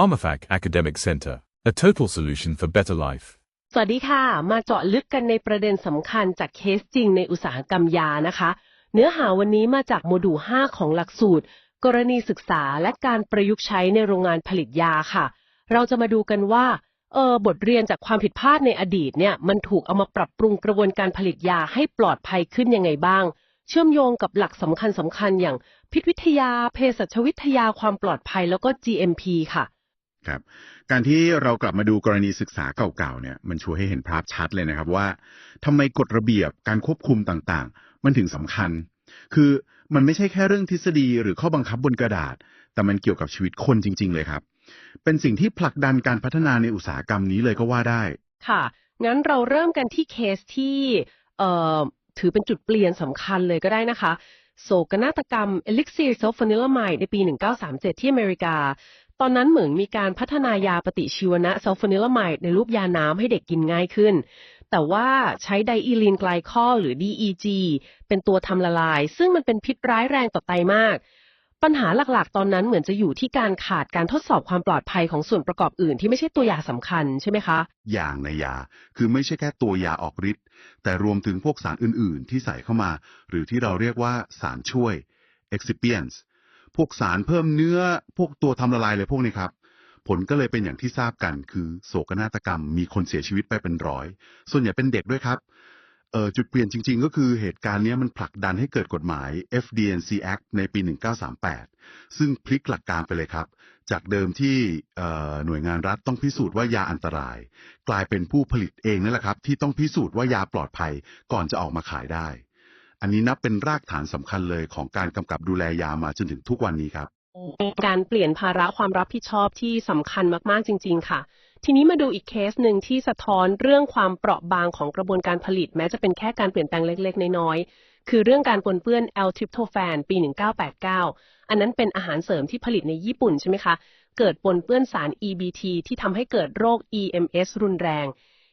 PharmaFac Academic Center, a total solution for better life. สวัสดีค่ะ มาเจาะลึกกันในประเด็นสำคัญจากเคสจริงในอุตสาหกรรมยานะคะ เนื้อหาวันนี้มาจากโมดูล 5 ของหลักสูตร กรณีศึกษาและการประยุกต์ใช้ในโรงงานผลิตยาค่ะ เราจะมาดูกันว่าเออบทเรียนจากความผิดพลาดในอดีตเนี่ยมันถูกเอามาปรับปรุงกระบวนการผลิตยาให้ปลอดภัยขึ้นยังไงบ้าง เชื่อมโยงกับหลักสำคัญสำคัญอย่างพิษวิทยา เภสัชวิทยาความปลอดภัยแล้วก็ GMP ค่ะ ครับการที่เรากลับมาดูกรณีศึกษาเก่าๆเนี่ยมันช่วยให้เห็นภาพชัดเลยนะครับว่าทำไมกฎระเบียบการควบคุมต่างๆ มันถึงสำคัญ คือมันไม่ใช่แค่เรื่องทฤษฎีหรือข้อบังคับบนกระดาษ แต่มันเกี่ยวกับชีวิตคนจริง ๆ เลยครับ เป็นสิ่งที่ผลักดันการพัฒนาในอุตสาหกรรมนี้เลยก็ว่าได้ ค่ะ งั้นเราเริ่มกันที่เคสที่เอ่อถือเป็นจุดเปลี่ยนสำคัญเลยก็ได้นะคะ โศกนาฏกรรม Elixir Sulfonilamide ในปี 1937 ที่อเมริกา ตอนนั้นเหมือนมีการพัฒนายาปฏิชีวนะ Sulfonilamide ในรูปยาน้ำให้เด็กกินง่ายขึ้น แต่ว่าใช้ไดอีลีนไกลคอลหรือ DEG เป็นตัวทำละลาย ซึ่งมันเป็นพิษร้ายแรงต่อไตมาก ปัญหาหลักๆ ตอนนั้นเหมือนจะอยู่ที่การขาดการทดสอบความปลอดภัยของส่วนประกอบอื่นที่ไม่ใช่ตัวยาสำคัญใช่ไหมคะ อย่างในยา คือไม่ใช่แค่ตัวยาออกฤทธิ์แต่รวมถึงพวกสารอื่น ๆ ที่ใส่เข้ามา หรือที่เราเรียกว่าสารช่วย excipients พวกสารเพิ่มเนื้อ พวกตัวทำละลายเลยพวกนี้ครับ ผลก็เลยเป็นอย่างที่ทราบกัน คือโศกนาฏกรรม มีคนเสียชีวิตไปเป็นร้อย ส่วนใหญ่เป็นเด็กด้วยครับเออจุดเปลี่ยนจริง ๆ ก็คือเหตุการณ์นี้มันผลักดันให้เกิดกฎหมาย FDNC Act ในปี 1938 ซึ่งพลิกหลักการไปเลยครับ จากเดิมที่หน่วยงานรัฐต้องพิสูจน์ว่ายาอันตราย กลายเป็นผู้ผลิตเองนั่นแหละครับ ที่ต้องพิสูจน์ว่ายาปลอดภัยก่อนจะออกมาขายได้ อันนี้นับเป็นรากฐานสำคัญเลยของการกำกับดูแลยามาจนถึงทุกวันนี้ครับการเปลี่ยนภาระความรับผิดชอบที่สำคัญมากๆจริง ๆ ค่ะ ทีนี้มาดูอีกเคสหนึ่งที่สะท้อนเรื่องความเปราะบางของกระบวนการผลิต แม้จะเป็นแค่การเปลี่ยนแปลงเล็กๆ น้อยๆ คือเรื่องการปนเปื้อนแอลทริปโตแฟนปี 1989 อันนั้นเป็นอาหารเสริมที่ผลิตในญี่ปุ่นใช่ไหมคะ เกิดปนเปื้อนสาร EBT ที่ทำให้เกิดโรค EMS รุนแรง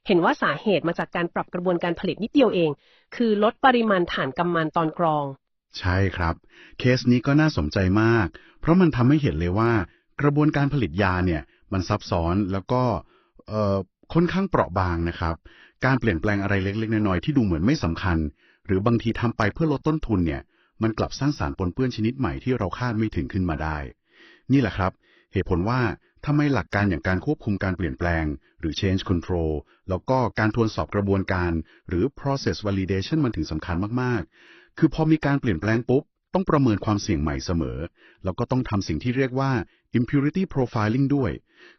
เห็นว่าสาเหตุมาจากการปรับกระบวนการผลิตนิดเดียวเอง คือลดปริมาณถ่านกำมันตอนกรอง ใช่ครับ เคสนี้ก็น่าสนใจมาก เพราะมันทำให้เห็นเลยว่า กระบวนการผลิตยาเนี่ย มันซับซ้อนแล้วก็ค่อนข้างเปราะบางนะครับ การเปลี่ยนแปลงอะไรเล็ก ๆ น้อยๆที่ดูเหมือนไม่สำคัญ หรือบางทีทำไปเพื่อลดต้นทุนเนี่ย มันกลับสร้างสารปนเปื้อนชนิดใหม่ที่เราคาดไม่ถึงขึ้นมาได้ นี่แหละครับ เหตุผลว่า ทำไมหลักการอย่างการควบคุมการเปลี่ยนแปลง หรือ change control แล้วก็การทวนสอบกระบวนการ หรือ process validation มันถึงสำคัญมาก ๆ คือพอมีการเปลี่ยนแปลงปุ๊บ ต้องประเมินความเสี่ยงใหม่เสมอ แล้วก็ต้องทำสิ่งที่เรียกว่า impurity profiling ด้วย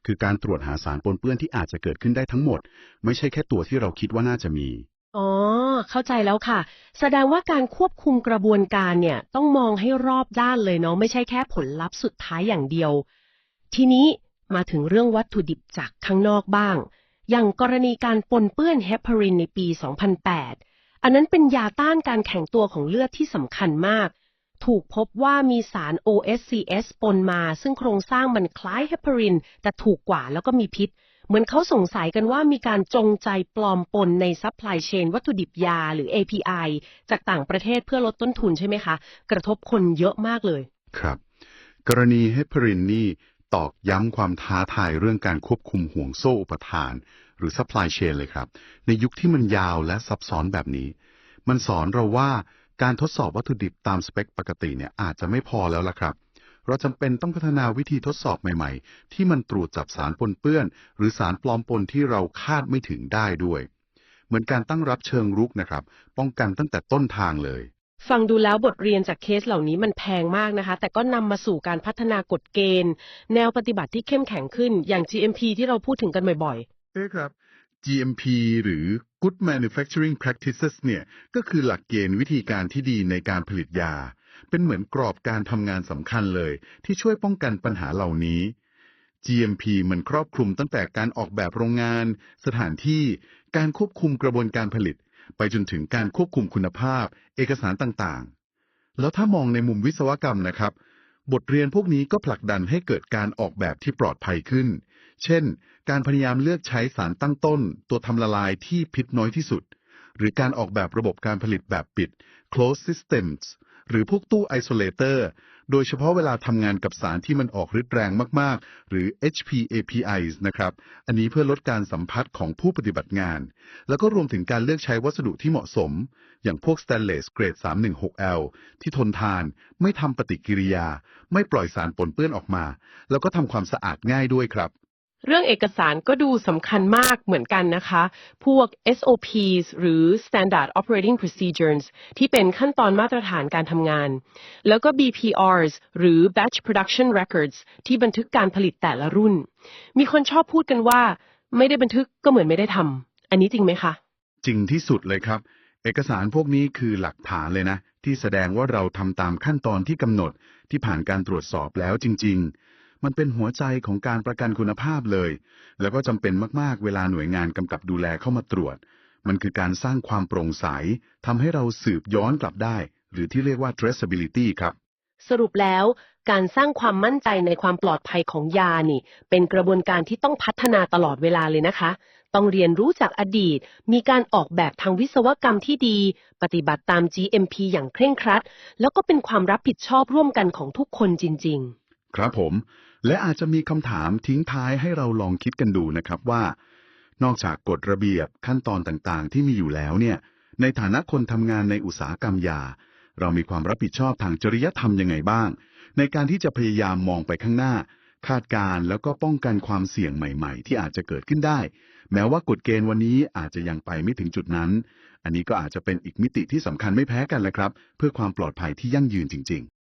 คือการตรวจหาสารปนเปื้อนที่อาจจะเกิดขึ้นได้ทั้งหมด ไม่ใช่แค่ตัวที่เราคิดว่าน่าจะมีอ๋อ เข้าใจแล้วค่ะ แสดงว่าการควบคุมกระบวนการเนี่ยต้องมองให้รอบด้านเลยเนาะไม่ใช่แค่ผลลัพธ์สุดท้ายอย่างเดียว ทีนี้ มาถึงเรื่องวัตถุดิบจากข้างนอกบ้าง อย่างกรณีการปนเปื้อนเฮปารินในปี 2008 อันนั้นเป็นยาต้านการแข็งตัวของเลือดที่สำคัญมาก ถูกพบว่ามีสาร OSCS ปนมา ซึ่งโครงสร้างมันคล้ายเฮปาริน แต่ถูกกว่าแล้วก็มีพิษ เหมือนเขาสงสัยกันว่ามีการจงใจปลอมปนในซัพพลายเชนวัตถุดิบยาหรือ API จากต่างประเทศเพื่อลดต้นทุนใช่ไหมคะ กระทบคนเยอะมากเลย ครับ กรณีเฮปารินนี่ ตอกย้ำความท้าทายเรื่องการควบคุมห่วงโซ่อุปทาน หรือ supply chain เลยครับ ในยุคที่มันยาวและซับซ้อนแบบนี้ มันสอนเราว่าการทดสอบวัตถุดิบตามสเปคปกติเนี่ยอาจจะไม่พอแล้วล่ะครับ เราจำเป็นต้องพัฒนาวิธีทดสอบใหม่ๆ ที่มันตรวจจับสารปนเปื้อน หรือสารปลอมปนที่เราคาดไม่ถึงได้ด้วย เหมือนการตั้งรับเชิงรุกนะครับ ป้องกันตั้งแต่ต้นทางเลย ฟังดูแล้วบทเรียนจากเคสเหล่านี้มันแพงมากนะคะ แต่ก็นำมาสู่การพัฒนากฎเกณฑ์ แนวปฏิบัติที่เข้มแข็งขึ้นอย่าง GMP ที่เราพูดถึงกันบ่อยเอ๊ะครับ GMP หรือ Good Manufacturing Practices เนี่ย ก็คือหลักเกณฑ์วิธีการที่ดีในการผลิตยา เป็นเหมือนกรอบการทำงานสำคัญเลย ที่ช่วยป้องกันปัญหาเหล่านี้ GMP มันครอบคลุมตั้งแต่การออกแบบโรงงาน สถานที่ การควบคุมกระบวนการผลิต ไปจนถึงการควบคุมคุณภาพ เอกสารต่างๆ แล้วถ้ามองในมุมวิศวกรรมนะครับ บทเรียนพวกนี้ก็ผลักดันให้เกิดการออกแบบที่ปลอดภัยขึ้น เช่น การพยายามเลือกใช้สารตั้งต้น ตัวทำละลายที่พิษน้อยที่สุด หรือการออกแบบระบบการผลิตแบบปิด closed systems หรือพวกตู้ isolator โโดยเฉพาะเวลาทำงานกับสารที่มันออกฤทธิ์แรงมาก ๆ หรือ HPAPIs นะครับ อันนี้เพื่อลดการสัมผัสของผู้ปฏิบัติงาน แล้วก็รวมถึงการเลือกใช้วัสดุที่เหมาะสม อย่างพวก stainless เกรด 316L ที่ทนทาน ไม่ทำปฏิกิริยา ไม่ปล่อยสารปนเปื้อนออกมา แล้วก็ทำความสะอาดง่ายด้วยครับ เรื่องเอกสารก็ดูสำคัญมากเหมือนกันนะคะ พวก SOPs หรือ Standard Operating Procedures ที่เป็นขั้นตอนมาตรฐานการทำงาน แล้วก็ BPRs หรือ Batch Production Records ที่บันทึกการผลิตแต่ละรุ่น มีคนชอบพูดกันว่า ไม่ได้บันทึกก็เหมือนไม่ได้ทำ อันนี้จริงไหมคะ จริงที่สุดเลยครับ เอกสารพวกนี้คือหลักฐานเลยนะ ที่แสดงว่าเราทำตามขั้นตอนที่กำหนดที่ผ่านการตรวจสอบแล้วจริง ๆ มันเป็นหัวใจของการประกันคุณภาพเลย แล้วก็จำเป็นมากๆ เวลาหน่วยงานกำกับดูแลเข้ามาตรวจ มันคือการสร้างความโปร่งใสทำให้เราสืบย้อนกลับได้ หรือที่เรียกว่า traceability ครับ สรุปแล้วการสร้างความมั่นใจในความปลอดภัยของยานี่ เป็นกระบวนการที่ต้องพัฒนาตลอดเวลาเลยนะคะ ต้องเรียนรู้จากอดีต มีการออกแบบทางวิศวกรรมที่ดี ปฏิบัติตาม GMP อย่างเคร่งครัด แล้วก็เป็นความรับผิดชอบร่วมกันของทุกคนจริง ๆ ครับผม และอาจจะมีคำถามทิ้งท้ายให้เราลองคิดกันดูนะครับว่า นอกจากกฎระเบียบขั้นตอนต่างๆ ที่มีอยู่แล้วเนี่ย ในฐานะคนทำงานในอุตสาหกรรมยา เรามีความรับผิดชอบทางจริยธรรมยังไงบ้าง ในการที่จะพยายามมองไปข้างหน้า คาดการณ์แล้วก็ป้องกันความเสี่ยงใหม่ๆ ที่อาจจะเกิดขึ้นได้ แม้ว่ากฎเกณฑ์วันนี้อาจจะยังไปไม่ถึงจุดนั้น อันนี้ก็อาจจะเป็นอีกมิติที่สำคัญไม่แพ้กันแหละครับ เพื่อความปลอดภัยที่ยั่งยืนจริง ๆ